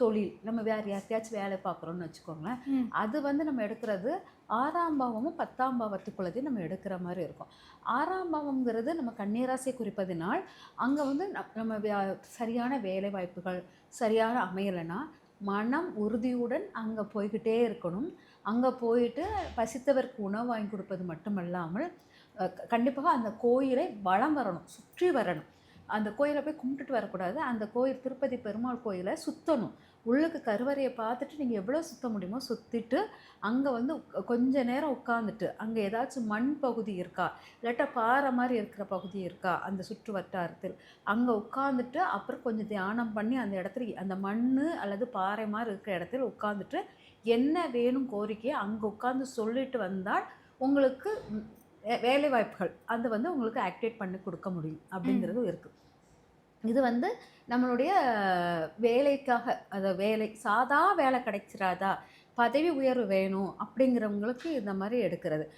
தொழில் நம்ம வேறு யார்கிட்டயாச்சும் வேலை பார்க்குறோம்னு வச்சுக்கோங்களேன். அது வந்து நம்ம எடுக்கிறது ஆறாம் பாவமும் பத்தாம் பாவத்துக்குள்ளதையும் நம்ம எடுக்கிற மாதிரி இருக்கும். ஆறாம் பாவம்ங்கிறது நம்ம கண்ணீராசை குறிப்பதினால் அங்கே வந்து நம்ம சரியான வேலை வாய்ப்புகள் சரியான அமையலைன்னா மனம் உறுதியுடன் அங்கே போய்கிட்டே இருக்கணும். அங்கே போயிட்டு பசித்தவருக்கு உணவு வாங்கி கொடுப்பது மட்டுமல்லாமல் அஹ், க- கண்டிப்பாக அந்த கோயிலை வலம் வரணும் சுற்றி வரணும். அந்த கோயிலை போய் கும்பிட்டுட்டு வரக்கூடாது. அந்த கோயில் திருப்பதி பெருமாள் கோயிலை சுற்றணும் உள்ளுக்கு கருவறையை பார்த்துட்டு நீங்கள் எவ்வளோ சுத்த முடியுமோ சுற்றிட்டு அங்கே வந்து கொஞ்ச நேரம் உட்காந்துட்டு அங்கே ஏதாச்சும் மண் பகுதி இருக்கா? இல்லாட்டா பாறை மாதிரி இருக்கிற பகுதி இருக்கா? அந்த சுற்று வட்டாரத்தில். அங்கே உட்காந்துட்டு அப்புறம் கொஞ்சம் தியானம் பண்ணி அந்த இடத்துல அந்த மண் அல்லது பாறை மாதிரி இருக்கிற இடத்துல உட்காந்துட்டு என்ன வேணும் கோரிக்கையை அங்கே உட்காந்து சொல்லிட்டு வந்தால் உங்களுக்கு வேலை வாய்ப்புகள் அது வந்து உங்களுக்கு ஆக்டிவேட் பண்ணி கொடுக்க முடியும் அப்படிங்கிறது இருக்குது இது வந்து நம்மளுடைய வேலைக்காக அந்த வேலை சாதா வேலை கிடைச்சிராதா பதவி உயர்வு வேணும் அப்படிங்கிறவங்களுக்கு இந்த மாதிரி எடுக்கிறது.